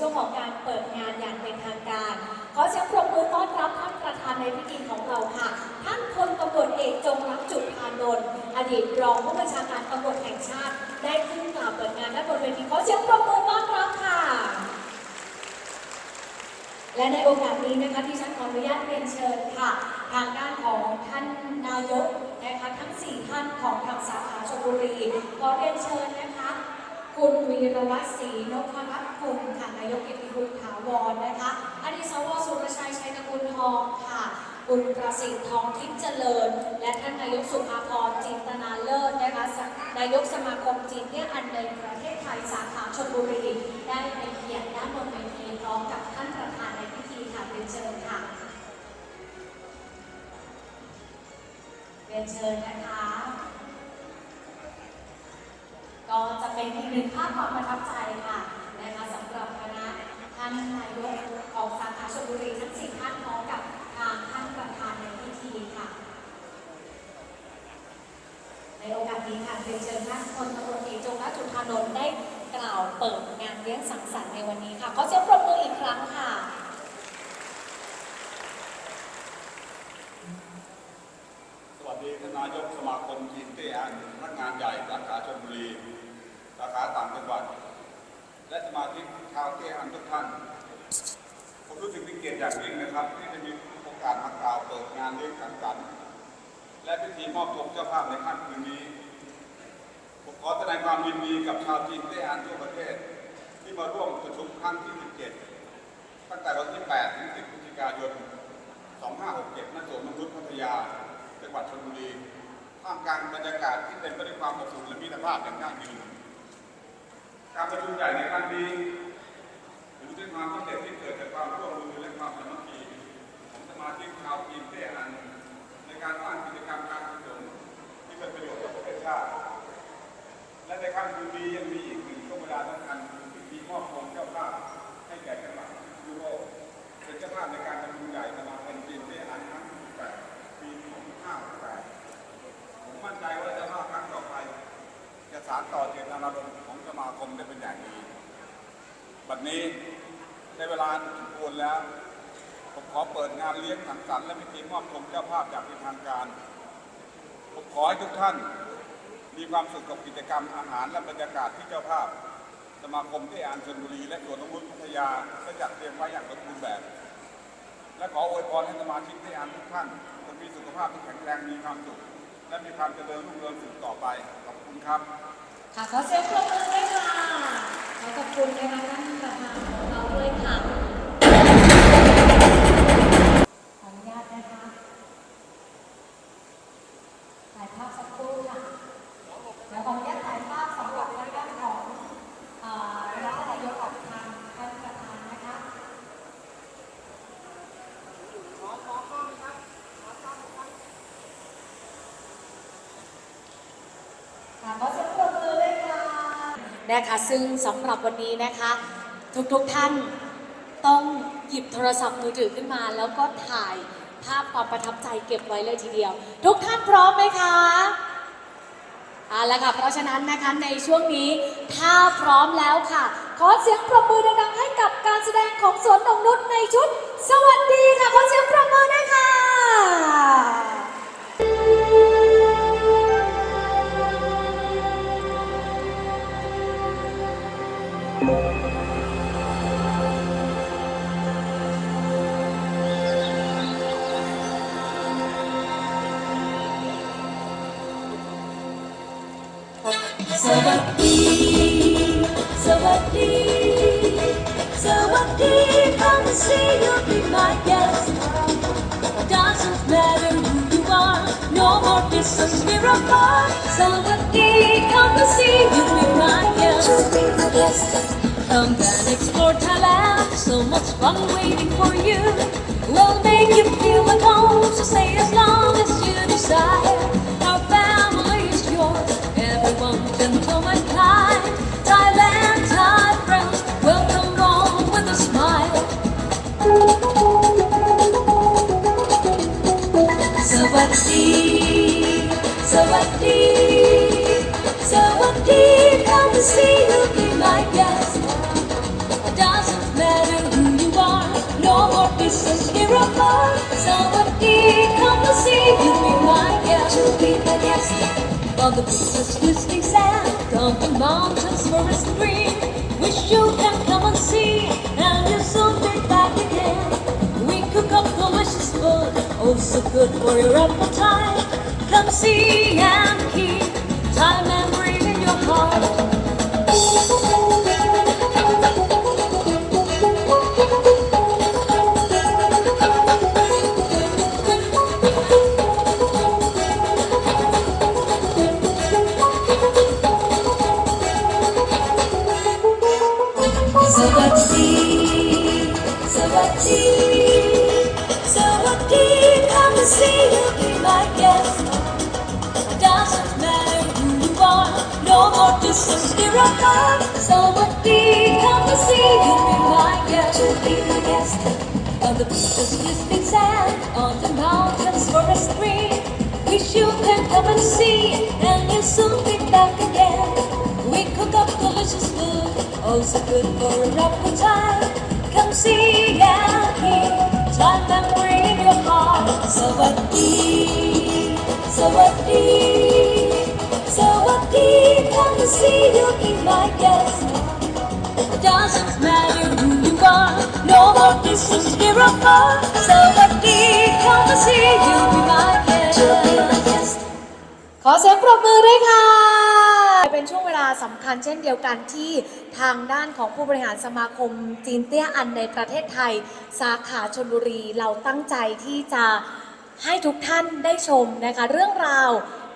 ช่วงของการเปิดงานอย่างเป็นทางการ ขอเสียงปรบมือต้อนรับท่านประธานในพิธีของเราค่ะ ท่านพลตำรวจเอกจงรักจุดพานนท์อดีตรองผู้บัญชาการตำรวจแห่งชาติ ได้ขึ้นกล่าวเปิดงานด้านบนเวทีขอเสียงปรบมือต้อนรับค่ะ และในโอกาสนี้นะคะที่ฉันขออนุญาตเรียนเชิญค่ะ ทางด้านของท่านนายกนะคะทั้ง 4 ท่านของทางสาขาชลบุรีขอเรียนเชิญนะคะ คุณวีรวัฒน์ศรีนพรัตน์คุณค่ะนายกเกียรติคุณถาวรนะคะอดีตสวสุรชัยชัยตระกูลทองค่ะคุณประสิทธิ์ทองทิพย์เจริญ และท่านนายกสุภาพรจินตนาเลิศนะคะนายกสมาคมจีนเนี่ยอันในประเทศไทยสาขาชลบุรีได้ไปเกียรติด้านบนเวทีพร้อมกับท่านประธานในพิธีค่ะเรียนเชิญค่ะเรียนเชิญนะคะ ก็จะเป็นอีก หนึ่งภาพความประทับใจค่ะนะคะสำหรับคณะท่านนายกของสาขาชลบุรีทั้งสี่ท่านพร้อมกับทางท่านประธานในพิธีค่ะ ในโอกาสนี้ค่ะเรียนเชิญท่านพลตำรวจเอกจงรักจุฑานนท์ได้กล่าวเปิดงานเลี้ยงสังสรรค์ในวันนี้ค่ะขอเสียงปรบมืออีกครั้งค่ะ สวัสดีท่านนายกสมาคมทีมเต้อันพนักงานใหญ่สาขาชลบุรี สาขา ต่างจังหวัด และสมาชิกชาวเต้อันทุกท่าน ผมรู้สึกเป็นเกียรติอย่างยิ่งนะครับ ที่ได้มีโอกาสมากล่าวเปิดงานเลี้ยงสังสรรค์และพิธีมอบธงเจ้าภาพในค่ำคืนนี้ผมขอแสดงความยินดีกับชาวทีมเต้อันทั่วประเทศ ที่มาร่วมประชุมครั้งที่ 17 ตั้งแต่วันที่ 8 ถึง 10 พฤศจิกายน 2567ณสวนนงนุษย์พัทยาจังหวัดชลบุรีท่ามกลางบรรยากาศที่เต็มไปด้วยความอบอุ่นและมิตรภาพอย่างยั่งยืน การประชุมใหญ่ในครั้งนี้ถือเป็นความสำเร็จที่เกิดจากความร่วมมือและความสามัคคีของสมาชิกชาวทีมเต้อันในการสร้างกิจกรรมการกุศลที่เป็นประโยชน์ต่อประเทศชาติ และในค่ำคืนนี้ยังมีอีกหนึ่งช่วงเวลาสำคัญคือพิธีมอบธงเจ้าภาพให้แก่จังหวัดยูโรเป็นเจ้าภาพในการประชุมใหญ่สมาคมทีมเต้อันครั้งที่8ปี2568ผมมั่นใจว่าเจ้าภาพครั้งต่อไปจะสานต่อเจตนารมณ์ สมาคมได้เป็นอย่างดีบัดนี้ในเวลาสมควรแล้ว ผมขอเปิดงานเลี้ยงสังสรรค์และพิธีมอบธงเจ้าภาพอย่างเป็นทางการ ผมขอให้ทุกท่านมีความสุขกับกิจกรรมอาหารและบรรยากาศที่เจ้าภาพ สมาคมที่อ่านชลบุรี และสวนนงนุษย์พัทยาได้จัดเตรียมไว้อย่างสมบูรณ์แบบ และขออวยพรให้สมาชิกที่อ่านทุกท่านจงมีสุขภาพที่แข็งแรงมีความสุขและมีความเจริญรุ่งเรืองสืบต่อไปขอบคุณครับ ค่ะขอเสียงปรบมือด้วยค่ะ ขอขอบคุณนะคะท่านประธานของเราด้วยค่ะ ขออนุญาตนะคะถ่ายภาพสักครู่ค่ะแล้วขออนุญาตถ่ายภาพสำหรับทางด้านของเอ่อรัฐนายกกับทางท่านประธานนะคะ ค่ะขอเสียงปรบมือด้วยค่ะ นะคะซึ่งสำหรับวันนี้นะคะ ทุกๆท่านต้องหยิบโทรศัพท์มือถือขึ้นมา แล้วก็ถ่ายภาพความประทับใจเก็บไว้เลยทีเดียว ทุกท่านพร้อมไหมคะเอาละค่ะเพราะฉะนั้นนะคะในช่วงนี้ถ้าพร้อมแล้วค่ะ ขอเสียงปรบมือดังๆให้กับการแสดงของสวนนงนุษย์ในชุด สวัสดีค่ะขอเสียง be my guest. Doesn't matter who you are, no more distance we're apart. Somebody come to see you be my guest. Come and explore Thailand, so much fun waiting for you. We'll make you feel at home, so stay as long as you desire. To see you be my guest doesn't distance near or far. Somebody come to see you be my guest. To be my guest. On the beaches, glistening sand, on the mountains, forest green. Wish you can come and see, and you'll soon be back again. We cook up delicious food, oh so good for your appetite. Come see and keep time heart. Savati, Savati, come and see you be my guest. The beaches, glistening sand, on the mountains, forest green. Wish you can come and see, and you'll soon be back again. We cook up delicious food, oh so good for an appetite. Come see and hear, time your heart. Savati, Savati, Savati, come and see you be my guest. Doesn't matter who you are, no more distance near or far. Savati, come and see you be my guest. ขอเสียงปรบมือด้วยค่ะ เป็นช่วงเวลาสำคัญเช่นเดียวกันที่ทางด้านของผู้บริหารสมาคมจีนเตี้ยอันในประเทศไทย สาขาชนบุรีเราตั้งใจที่จะให้ทุกท่านได้ชมนะคะเรื่องราว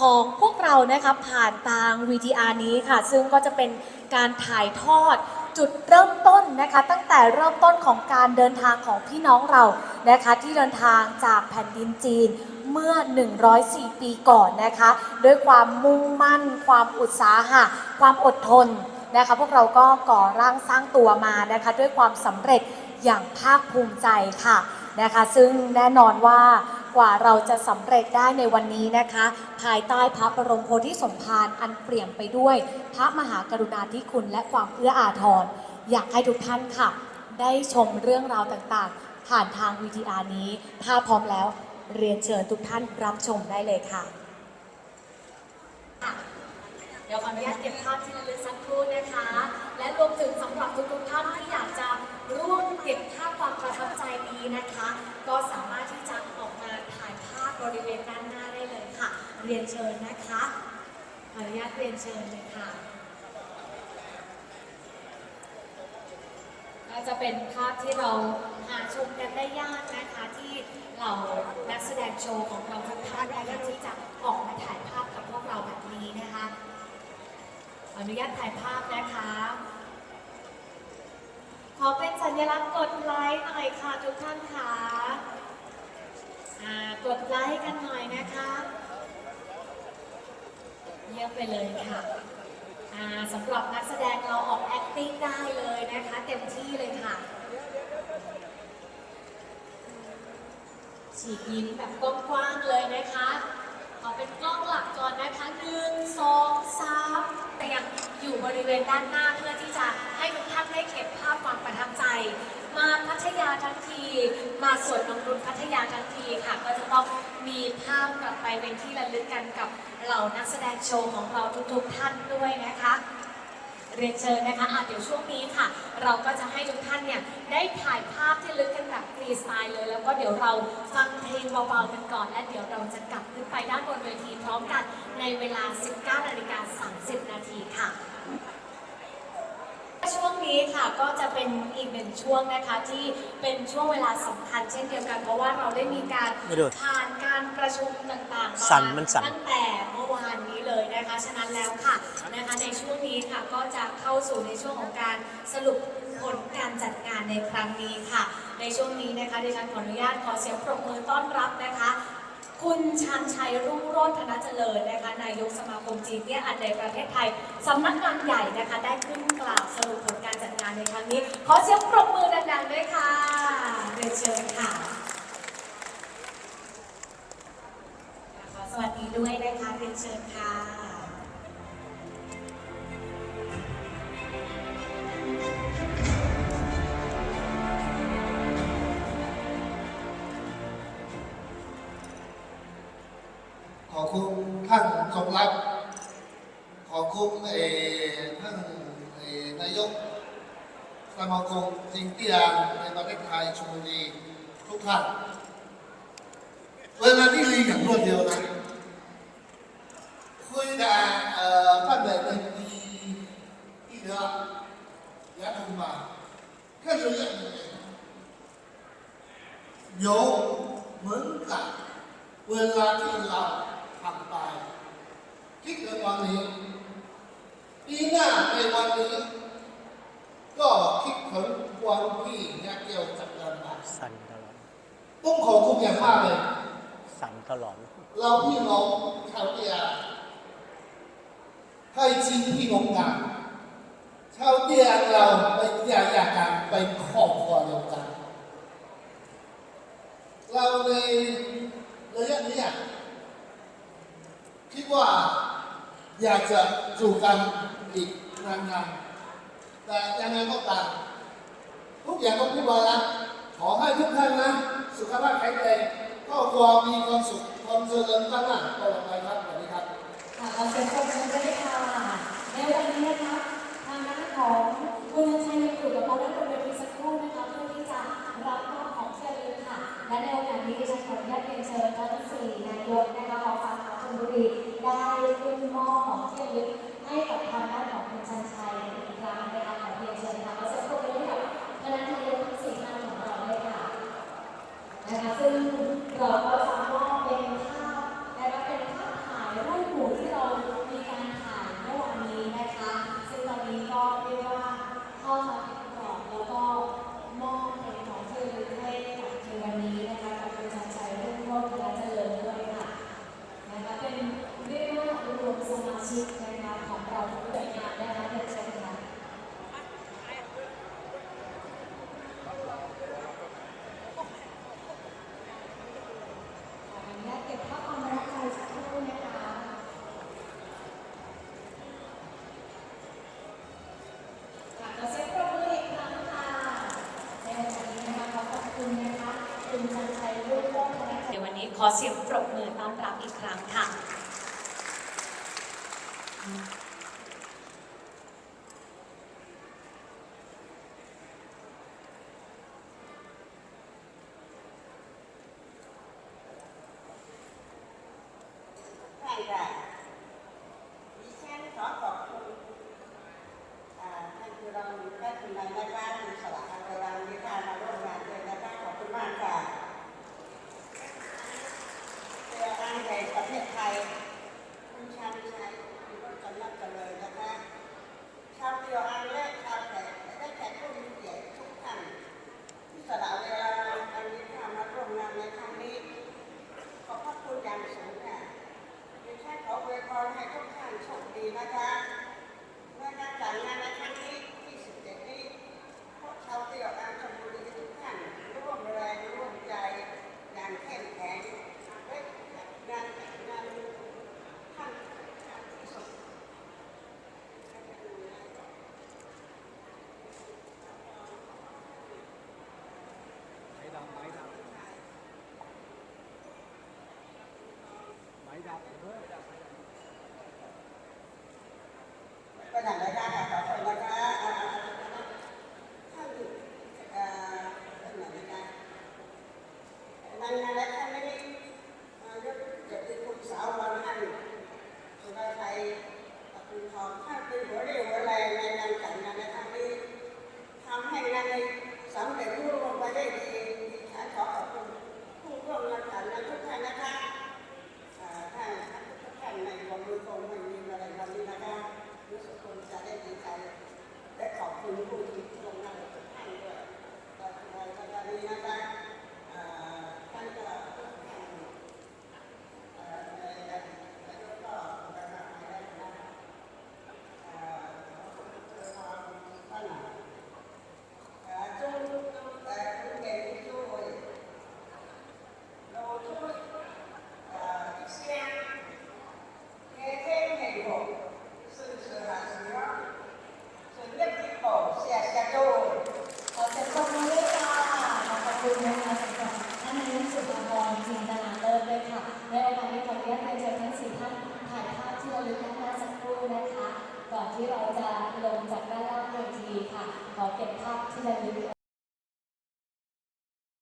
ของพวกเรานะคะผ่านทาง VTR นี้ค่ะ ซึ่งก็จะเป็นการถ่ายทอดจุดเริ่มต้นนะคะ ตั้งแต่เริ่มต้นของการเดินทางของพี่น้องเรานะคะ ที่เดินทางจากแผ่นดินจีนเมื่อ 104 ปีก่อนนะคะ ด้วยความมุ่งมั่น ความอุตสาหะ ความอดทนนะคะ พวกเราก็ก่อร่างสร้างตัวมานะคะ ด้วยความสำเร็จอย่างภาคภูมิใจค่ะนะคะ ซึ่งแน่นอนว่า กว่าเราจะสำเร็จได้ในวันนี้นะคะ ภายใต้พระบรมโพธิสมภารอันเปลี่ยมไปด้วย พระมหากรุณาธิคุณและความเอื้ออาทรอยากให้ทุกท่านค่ะ ได้ชมเรื่องราวต่างๆ ผ่านทาง VTR นี้ ถ้าพร้อมแล้วเรียนเชิญทุกท่านรับชมได้เลยค่ะ เดี๋ยวขออนุญาตเก็บภาพที่ระลึกสักครู่นะคะ และรวมถึงสำหรับทุกๆท่านที่อยากจะร่วมเก็บภาพความประทับใจนี้นะคะ ก็สามารถที่ บริเวณด้านหน้าได้เลยค่ะ เรียนเชิญนะคะขออนุญาตเรียนเชิญเลยค่ะก็จะเป็นภาพที่เราหาชมกันได้ยากนะคะที่เหล่านักแสดงโชว์ของเราทุกท่านนะคะที่จะออกมาถ่ายภาพกับพวกเราแบบนี้นะคะขออนุญาตถ่ายภาพนะคะขอเป็นสัญลักษณ์กดไลค์หน่อยค่ะทุกท่านค่ะ กดไลค์กันหน่อยนะคะ เยี่ยมไปเลยค่ะสำหรับนักแสดงเราออก acting ได้เลยนะคะ เต็มที่เลยค่ะฉีกยิ้มแบบกว้างๆเลยนะคะ ขอเป็นกล้องหลักก่อนนะคะหนึ่งสองสามแต่ยังอยู่บริเวณด้านหน้าเพื่อที่จะให้ทุกท่านได้เก็บภาพความประทับใจ ยาทั้งที มาสวนนงนุษย์พัทยาทั้งทีค่ะ ก็จะต้องมีภาพกลับไปเป็นที่ระลึกกันกับเหล่านักแสดงโชว์ของเราทุกๆท่านด้วยนะคะเรียนเชิญนะคะอะเดี๋ยวช่วงนี้ค่ะ เราก็จะให้ทุกท่านเนี่ยได้ถ่ายภาพที่ลึกกันแบบฟรีสไตล์เลย แล้วก็เดี๋ยวเราฟังเพลงเบาๆกันก่อน และเดี๋ยวเราจะกลับขึ้นไปด้านบนเวทีพร้อมกันในเวลา 19นาฬิกา30 นาทีค่ะ ช่วงนี้ค่ะก็จะเป็นอีกหนึ่งช่วงนะคะที่เป็นช่วงเวลาสำคัญเช่นเดียวกัน เพราะว่าเราได้มีการไม่โดดผ่านการประชุมต่างๆมาสั่นมันสั่น ตั้งแต่เมื่อวานนี้เลยนะคะ ฉะนั้นแล้วค่ะนะคะในช่วงนี้ค่ะก็จะเข้าสู่ในช่วงของการสรุปผลการจัดงานในครั้งนี้ค่ะ ในช่วงนี้นะคะดิฉันขออนุญาตขอเสียงปรบมือต้อนรับนะคะ คุณชันชัยรุ่งโรจน์ธนเจริญนะคะนายกสมาคมจีนเนี่ยอันในประเทศไทยสำนักงานใหญ่นะคะได้ขึ้นกล่าวสรุปผลการจัดงานในครั้งนี้ ขอเสียงปรบมือดังๆด้วยค่ะเรียนเชิญค่ะขอสวัสดีด้วยนะคะเรียนเชิญค่ะ ท่านทรงรับขอบคุณเอ่อท่านเอ่อนายกสมาคมจิงเตียนในประเทศไทยชลบุรีทุกท่าน เวลาที่ลีอย่างรวดเร็วนะคุยกับเอ่อท่านแบบในปีที่แล้ว也同吧，开始也有门槛，เวลาที่เราทำไป คิดในวันนี้ปีหน้าในวันนี้ ก็คิดถึงวันที่นักเกี่ยวจับกันมาสั่นตลอดต้องขอบคุณอย่างมากเลย สั่นตลอด เราพี่น้องชาวเตียให้จริงพี่น้องกันชาวเตียเราเป็นอยากอยากกันเป็นครอบครัวเดียวกัน เราในระยะนี้อะคิดว่า อยากจะอยู่กันอีกนานๆแต่ยังไงก็ตามทุกอย่างก็พูดไว้แล้วขอให้ทุกท่านนะ สุขภาพแข็งแรงครอบครัวมีความสุขความเจริญก้าวหน้าตลอไปครับสวัสดีครับค่ะขอเสียงปรบมือด้วยค่ะในวันนี้นะคะทางด้านของคุณชัยยังอยู่กับเราได้บนเวทีสักครู่นะคะเพื่อที่จะรับมอบของเที่ระลึกค่ะ และในโอกาสนี้ดิฉันขออนุญาตเรียนเชิญทั้งสี่นายกนะคะของสาขาชลบุรี ได้ขึ้นมอบของที่ระลึกให้กับทางด้านของคุณชันชัยอีกครั้งนะคะขอเรียนเชิญค่ะขอเสียงปรบมือด้วยกับคณะทายกทั้งสี่ท่านของเราด้วยค่ะนะคะซึ่งเราก็จะมอบเป็นภาพนะคะเป็นภาพถ่ายรูปหมู่ที่เรามีการถ่ายเมื่อวานนี้นะคะ ซึ่งตอนนี้ก็เรียกว่าเข้ามาเป็นกรอบแล้วก็มอบเป็นของที่ระลึกให้กับในวันนี้นะคะกับคุณชันชัยรุ่งโรจน์และเจริญด้วยค่ะนะคะเป็นเรียกว่ารวมสมาชิกนะคะของเราทุกหน่วยงานนะคะเรียนเชิญค่ะ ขออนุญาตเก็บภาพความประทับใจสักครู่นะคะค่ะขอเสียงปรบมืออีกครั้งค่ะในวันนี้นะคะขอขอบคุณนะคะคุณชันชัยรุ่งโรจน์นะคะในวันนี้ ขอเสียงปรบมือต้อนรับอีกครั้งค่ะ ใช่ค่ะดิฉันขอขอบคุณอ่าท่านคือรองท่านคุณนายนะคะคุณสวัสดิ์อังกฤษนิทานมาร่วมงานด้วยนะคะขอบคุณมากค่ะเรืออันใหญ่ประเทศไทย คุณชาญชัยคุณก็จำนับกันเลยนะคะ ชาวเรืออันและชาวแขกและแขกผู้มีเกียรติทุกท่านที่สละเวลาอันนี้ทำมาร่วมงานในครั้งนี้ ขอบพระคุณอย่างสูงค่ะ ดิฉันขออวยพ รให้ทุกท่านโชคดีนะคะเมื่อการจัดงานในครั้งนี้ที่17นี้พวกชาวเตี่ยวอันชลบุรีทุกท่านร่วมแรงร่วมใจอย่างเข้มแข็งและงานงานท่านที่สุดไม้ดำไม้ดำไม้ดำเฮ้ยก็อ ย่างไร